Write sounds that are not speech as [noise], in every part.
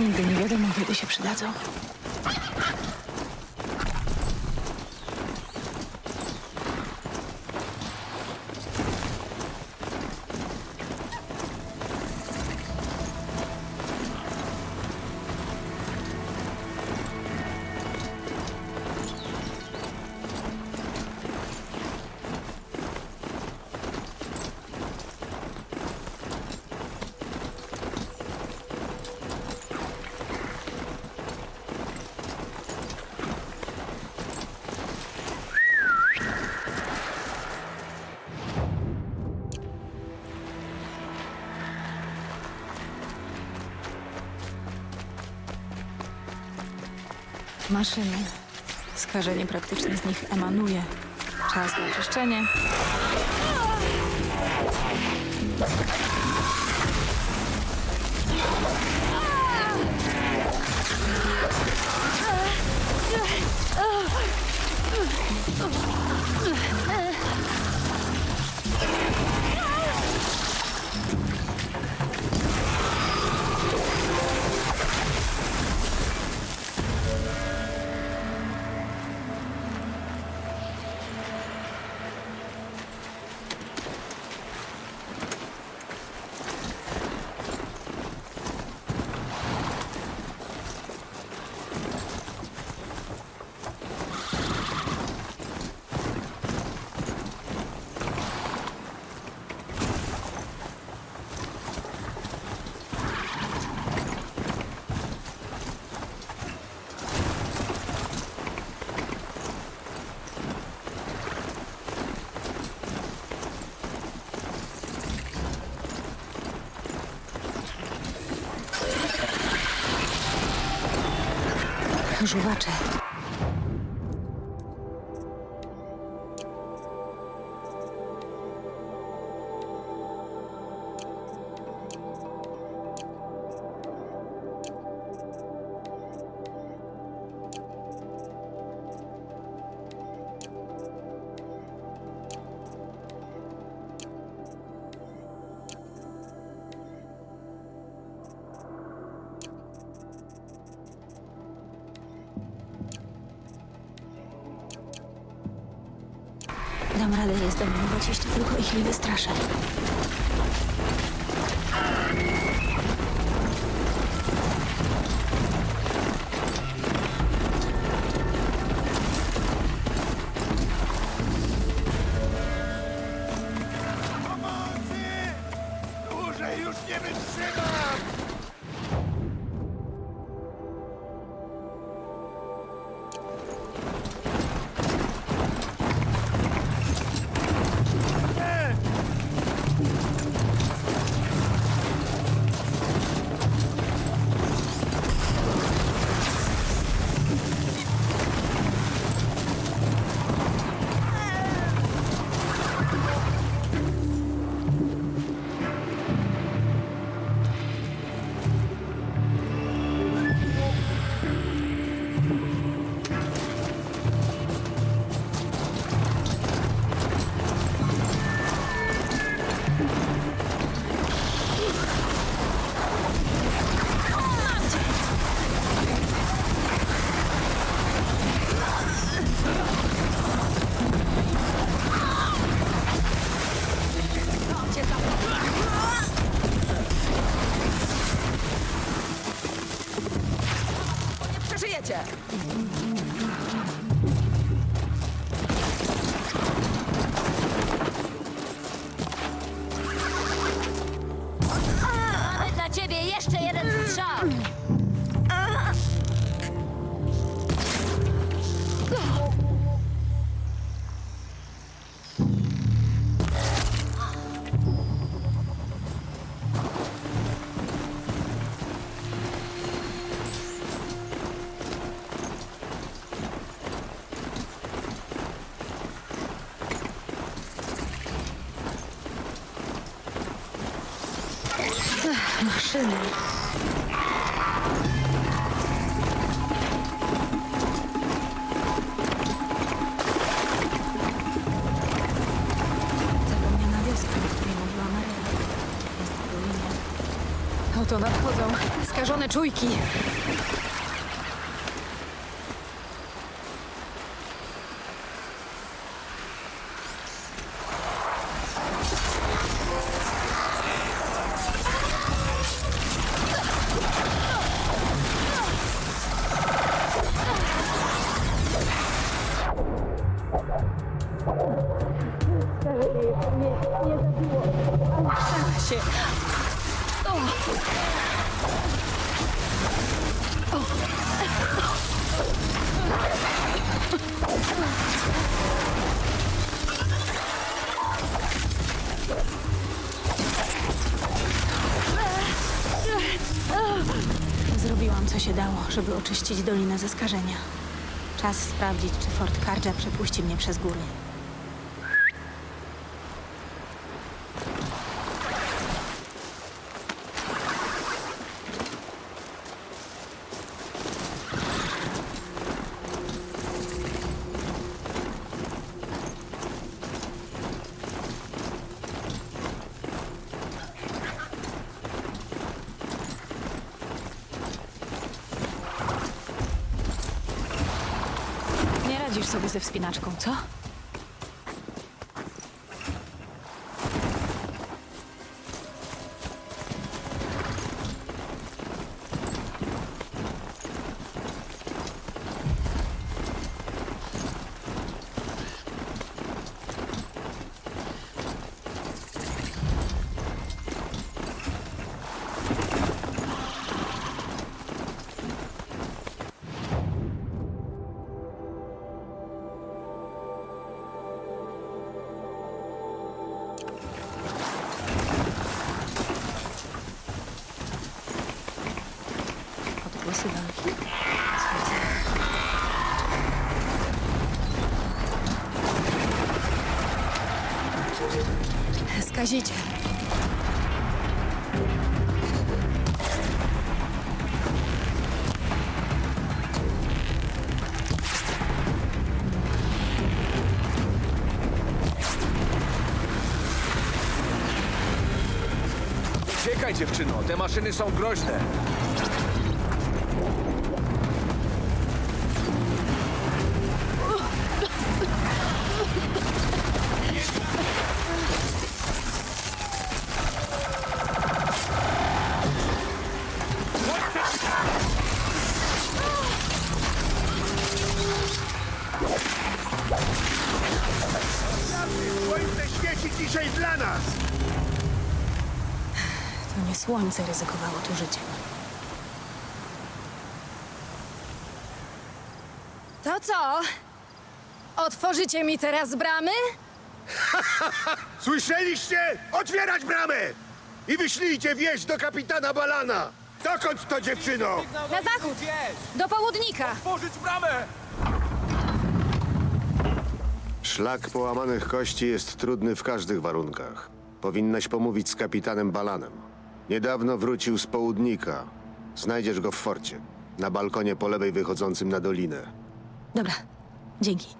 Nigdy nie wiadomo, kiedy się przydadzą. Maszyny. Skażenie praktycznie z nich emanuje. Czas na czyszczenie. Żuwacze. Maszyny. Zapomniana wioska, w której mówiła Maria. Jest w ruinie. Oto nadchodzą. Skażone czujki. Co się dało, żeby oczyścić dolinę ze skażenia. Czas sprawdzić, czy Fort Karja przepuści mnie przez góry. Skaziciel. Uciekaj, dziewczyno, te maszyny są groźne. Słońce ryzykowało tu życie. To co? Otworzycie mi teraz bramy? [laughs] Słyszeliście? Otwierać bramę! I wyślijcie wieść do kapitana Balana! Dokąd to, dziewczyno? Na zachód! Do południka! Szlak połamanych kości jest trudny w każdych warunkach. Powinnaś pomówić z kapitanem Balanem. Niedawno wrócił z południka. Znajdziesz go w forcie. Na balkonie po lewej wychodzącym na dolinę. Dobra, dzięki.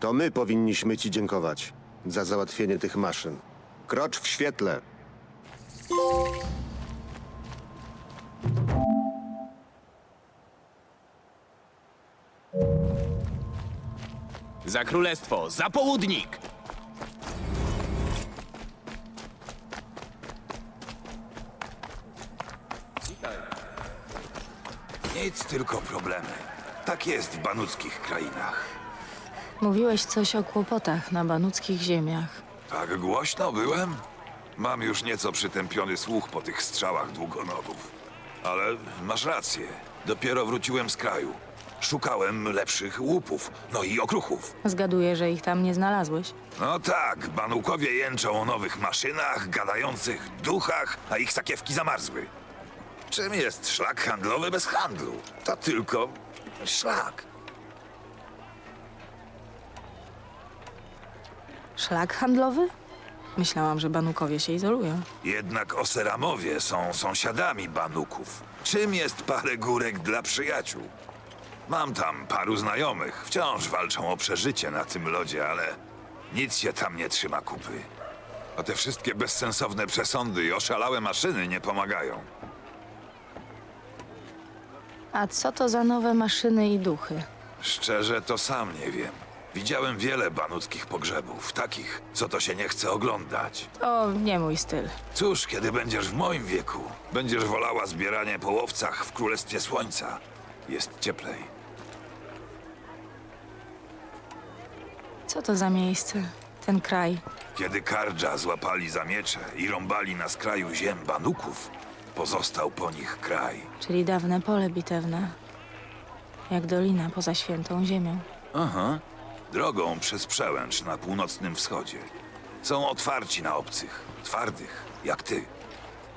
To my powinniśmy ci dziękować za załatwienie tych maszyn. Krocz w świetle. Za królestwo, za południk! Nic, tylko problemy. Tak jest w banuckich krainach. Mówiłeś coś o kłopotach na banuckich ziemiach. Tak głośno byłem? Mam już nieco przytępiony słuch po tych strzałach długonogów. Ale masz rację. Dopiero wróciłem z kraju. Szukałem lepszych łupów, no i okruchów. Zgaduję, że ich tam nie znalazłeś. No tak, banukowie jęczą o nowych maszynach, gadających duchach, a ich sakiewki zamarzły. Czym jest szlak handlowy bez handlu? To tylko szlak. Szlak handlowy? Myślałam, że banukowie się izolują. Jednak Oseramowie są sąsiadami Banuków. Czym jest parę górek dla przyjaciół? Mam tam paru znajomych. Wciąż walczą o przeżycie na tym lodzie, ale nic się tam nie trzyma kupy. A te wszystkie bezsensowne przesądy i oszalałe maszyny nie pomagają. A co to za nowe maszyny i duchy? Szczerze, to sam nie wiem. Widziałem wiele banuckich pogrzebów, takich, co to się nie chce oglądać. To nie mój styl. Cóż, kiedy będziesz w moim wieku, będziesz wolała zbieranie po łowcach w Królestwie Słońca. Jest cieplej. Co to za miejsce? Ten kraj. Kiedy Kardża złapali za miecze i rąbali na skraju ziem Banuków, pozostał po nich kraj. Czyli dawne pole bitewne. Jak dolina poza świętą ziemią. Aha. Drogą przez przełęcz na północnym wschodzie. Są otwarci na obcych, twardych, jak ty.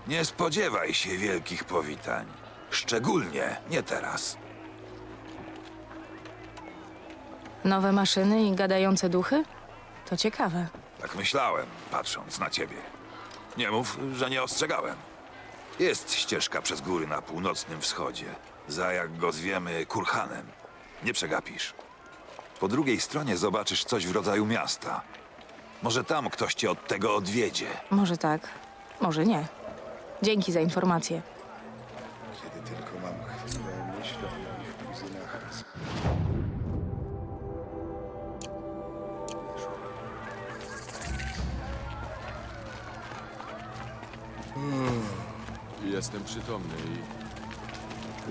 Nie spodziewaj się wielkich powitań. Szczególnie nie teraz. Nowe maszyny i gadające duchy? To ciekawe. Tak myślałem, patrząc na ciebie. Nie mów, że nie ostrzegałem. Jest ścieżka przez góry na północnym wschodzie. Za, jak go zwiemy, Kurhanem. Nie przegapisz. Po drugiej stronie zobaczysz coś w rodzaju miasta. Może tam ktoś cię od tego odwiedzie. Może tak, może nie. Dzięki za informację. Kiedy tylko mam chwilę, myślę o moich kuzynach. Jestem przytomny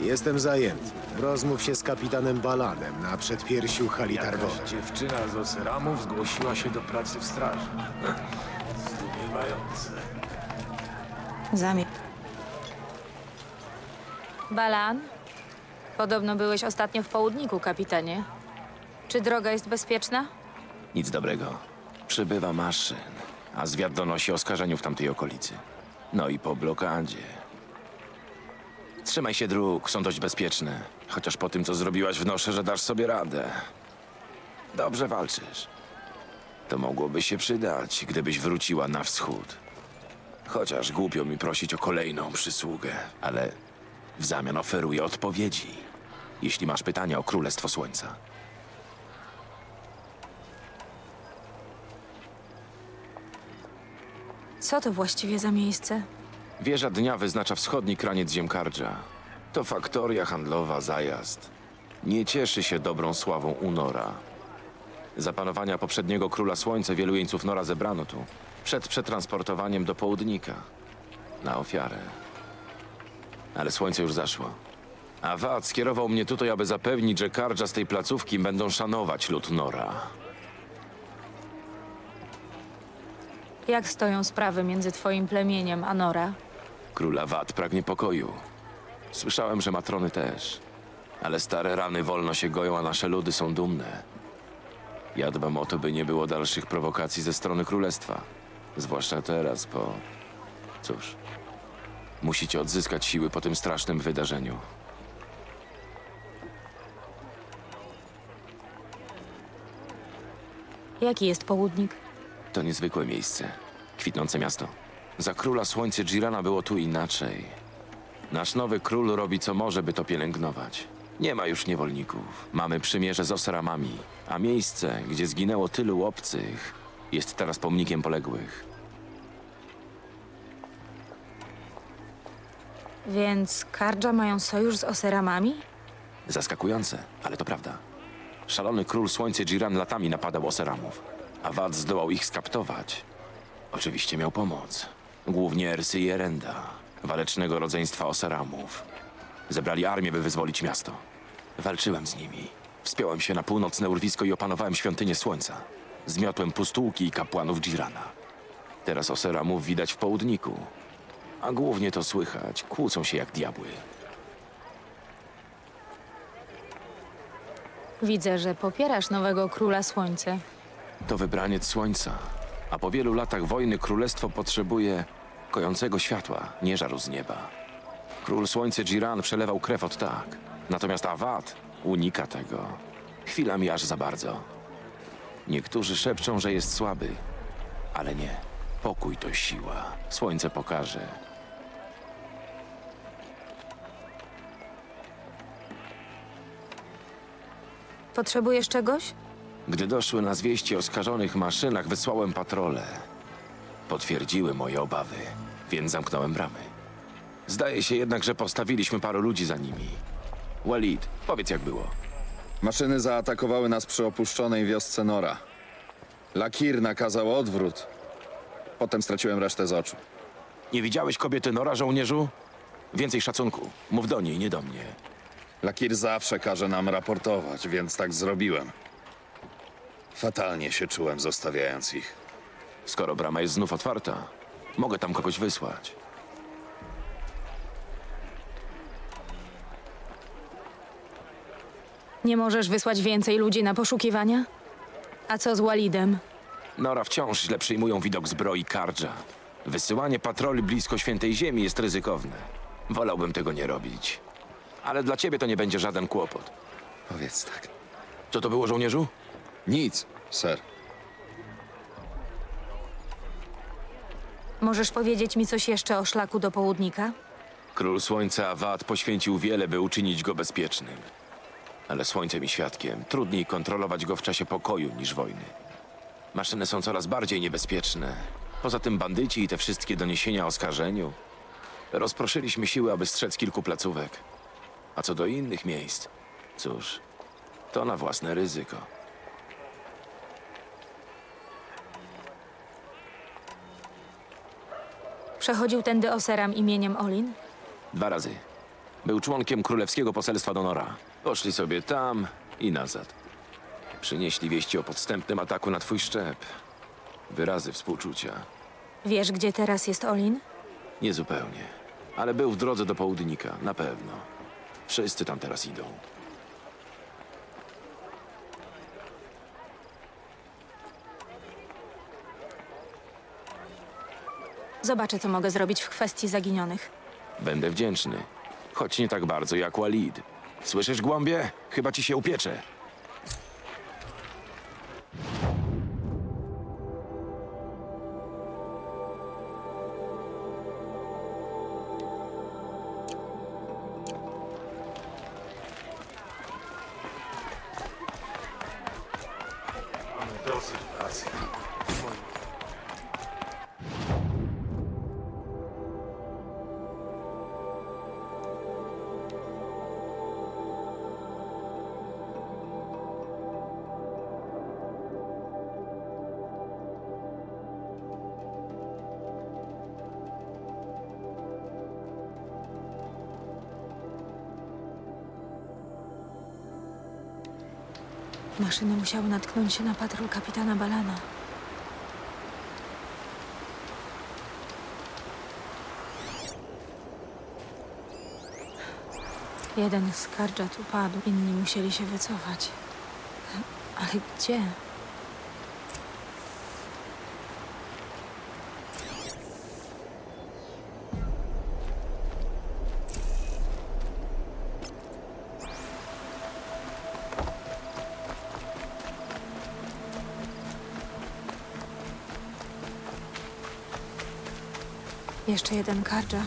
i Jestem zajęty. Rozmów się z kapitanem Balanem na przedpiersiu Halitargowa. jakaś dziewczyna z Oseramów zgłosiła się do pracy w straży. Zdumiewające. Zamie. Balan? Podobno byłeś ostatnio w południku, kapitanie. Czy droga jest bezpieczna? Nic dobrego. Przybywa maszyn, a zwiat donosi o skażeniu w tamtej okolicy. No i po blokadzie. Trzymaj się dróg, są dość bezpieczne. Chociaż po tym, co zrobiłaś, wnoszę, że dasz sobie radę. Dobrze walczysz. To mogłoby się przydać, gdybyś wróciła na wschód. Chociaż głupio mi prosić o kolejną przysługę, ale w zamian oferuję odpowiedzi. Jeśli masz pytania o Królestwo Słońca. Co to właściwie za miejsce? Wieża dnia wyznacza wschodni kraniec Ziemkardża. To faktoria handlowa, zajazd. Nie cieszy się dobrą sławą u Nora. Za panowania poprzedniego króla słońca wielu jeńców Nora zebrano tu, przed przetransportowaniem do południka. Na ofiarę. Ale słońce już zaszło. A Wad skierował mnie tutaj, aby zapewnić, że Kardża z tej placówki będą szanować lud Nora. Jak stoją sprawy między twoim plemieniem a Nora? Króla Wad pragnie pokoju. Słyszałem, że matrony też. Ale stare rany wolno się goją, a nasze ludy są dumne. Ja dbam o to, by nie było dalszych prowokacji ze strony królestwa. Zwłaszcza teraz, bo... Cóż... Musicie odzyskać siły po tym strasznym wydarzeniu. Jaki jest południk? To niezwykłe miejsce. Kwitnące miasto. Za króla słońce Girana było tu inaczej. Nasz nowy król robi co może, by to pielęgnować. Nie ma już niewolników. Mamy przymierze z Osramami, a miejsce, gdzie zginęło tylu obcych, jest teraz pomnikiem poległych. Więc Kardża mają sojusz z Oseramami? Zaskakujące, ale to prawda. Szalony król słońce Giran latami napadał Oseramów, a Wad zdołał ich skaptować. Oczywiście miał pomoc. Głównie Ersy i Erenda, walecznego rodzeństwa Oseramów. Zebrali armię, by wyzwolić miasto. Walczyłem z nimi. Wspiąłem się na północne urwisko i opanowałem świątynię słońca. Zmiotłem pustułki i kapłanów Girana. Teraz Oseramów widać w południku. A głównie to słychać, kłócą się jak diabły. Widzę, że popierasz nowego króla słońce. To wybraniec słońca, a po wielu latach wojny królestwo potrzebuje kojącego światła, nie żaru z nieba. Król słońce Giran przelewał krew od tak, natomiast Awad unika tego. Chwilami aż za bardzo. Niektórzy szepczą, że jest słaby, ale nie. Pokój to siła. Słońce pokaże. Potrzebujesz czegoś? Gdy doszły nas wieści o skażonych maszynach, wysłałem patrole. Potwierdziły moje obawy, więc zamknąłem bramy. Zdaje się jednak, że postawiliśmy paru ludzi za nimi. Walid, powiedz jak było. Maszyny zaatakowały nas przy opuszczonej wiosce Nora. Lakir nakazał odwrót. Potem straciłem resztę z oczu. Nie widziałeś kobiety Nora, żołnierzu? Więcej szacunku. Mów do niej, nie do mnie. Lakir zawsze każe nam raportować, więc tak zrobiłem. Fatalnie się czułem, zostawiając ich. Skoro brama jest znów otwarta, mogę tam kogoś wysłać. Nie możesz wysłać więcej ludzi na poszukiwania? A co z Walidem? Nora wciąż źle przyjmują widok zbroi Kardża. Wysyłanie patroli blisko Świętej Ziemi jest ryzykowne. Wolałbym tego nie robić. Ale dla ciebie to nie będzie żaden kłopot. Powiedz tak. Co to było, żołnierzu? Nic, ser. Możesz powiedzieć mi coś jeszcze o szlaku do południka? Król Słońca Awad poświęcił wiele, by uczynić go bezpiecznym. Ale Słońcem i Świadkiem trudniej kontrolować go w czasie pokoju niż wojny. Maszyny są coraz bardziej niebezpieczne. Poza tym bandyci i te wszystkie doniesienia o skażeniu. Rozproszyliśmy siły, aby strzec kilku placówek. A co do innych miejsc, cóż, to na własne ryzyko. Przechodził tędy oseram imieniem Olin? Dwa razy. Był członkiem królewskiego poselstwa Donora. Poszli sobie tam i nazad. Przynieśli wieści o podstępnym ataku na twój szczep. Wyrazy współczucia. Wiesz, gdzie teraz jest Olin? Niezupełnie. Ale był w drodze do południka, na pewno. Wszyscy tam teraz idą. Zobaczę, co mogę zrobić w kwestii zaginionych. Będę wdzięczny. Choć nie tak bardzo jak Walid. Słyszysz, głąbie? Chyba ci się upiecze. Maszyny musiały natknąć się na patrol kapitana Balana. Jeden z Karjat upadł, inni musieli się wycofać. Ale gdzie? Jeszcze jeden Karja.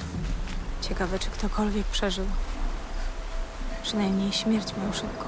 Ciekawe, czy ktokolwiek przeżył. Przynajmniej śmierć miał szybką.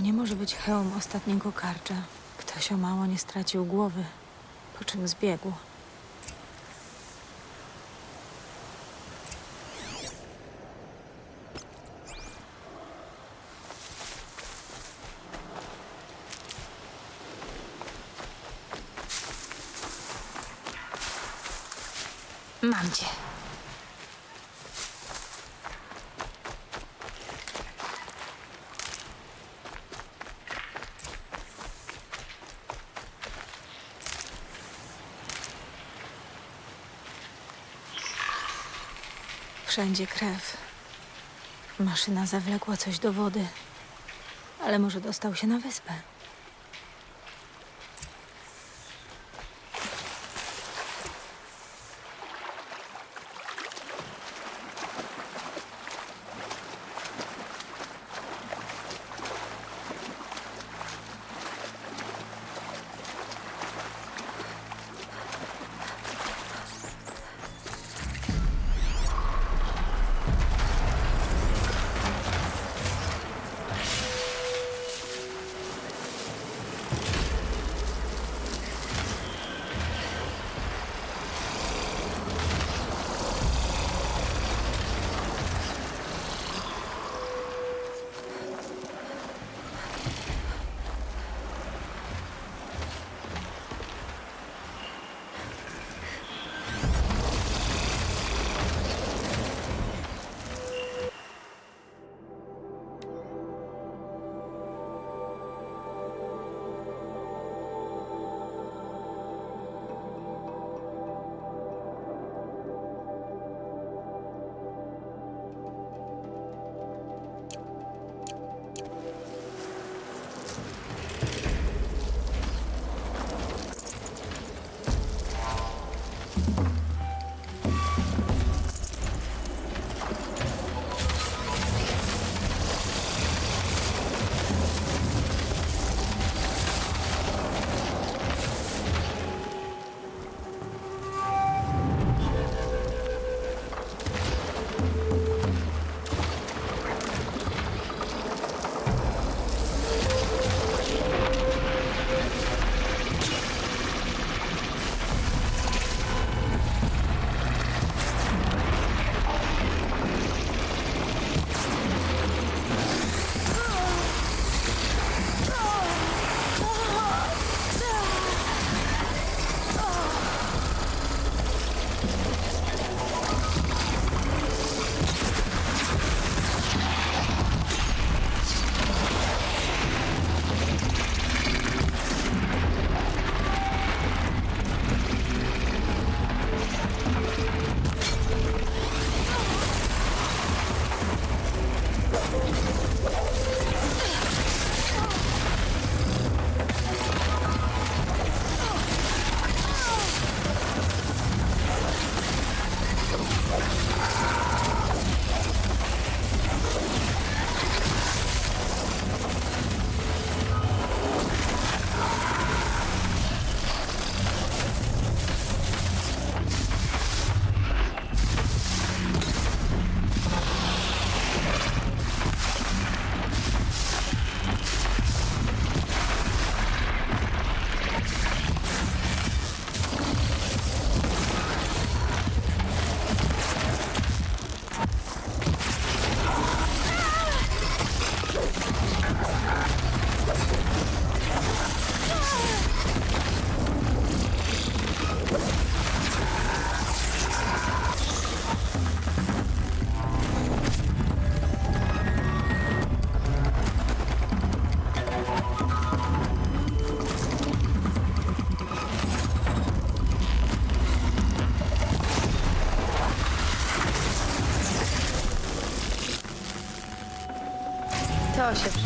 To nie może być hełm ostatniego Karja. Ktoś o mało nie stracił głowy, po czym zbiegł. Mam cię. Wszędzie krew. Maszyna zawlekła coś do wody, ale może dostał się na wyspę. Się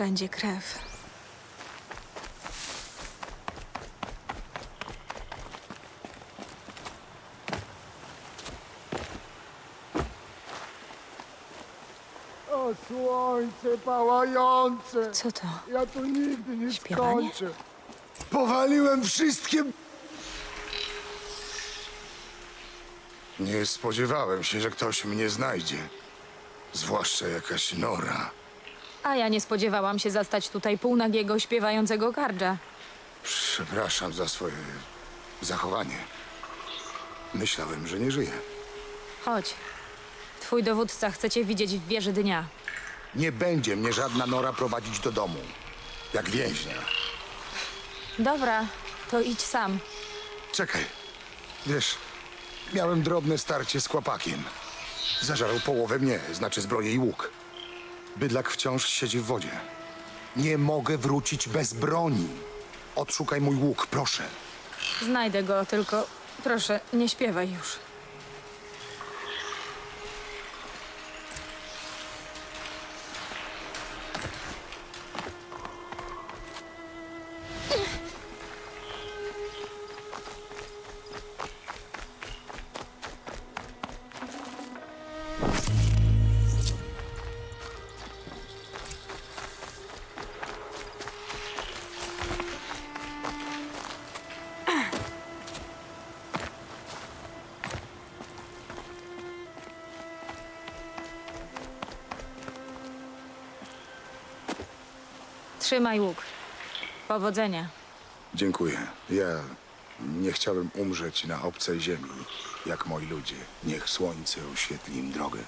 Wszędzie krew. O słońce pałające! Co to? Ja tu nigdy nie Śpiewanie? skończę. Powaliłem wszystkie... Nie spodziewałem się, że ktoś mnie znajdzie. Zwłaszcza jakaś Nora. A ja nie spodziewałam się zastać tutaj półnagiego śpiewającego kardża. Przepraszam za swoje zachowanie. Myślałem, że nie żyje. Chodź. Twój dowódca chce cię widzieć w wieży dnia. Nie będzie mnie żadna Nora prowadzić do domu. Jak więźnia. Dobra, to idź sam. Czekaj. Wiesz, miałem drobne starcie z kłapakiem. Zażarł połowę mnie, znaczy zbroję i łuk. Bydlak wciąż siedzi w wodzie. Nie mogę wrócić bez broni. Odszukaj mój łuk, proszę. Znajdę go, tylko proszę, nie śpiewaj już. Trzymaj łuk. Powodzenia. Dziękuję. Ja nie chciałem umrzeć na obcej ziemi, jak moi ludzie. Niech słońce oświetli im drogę.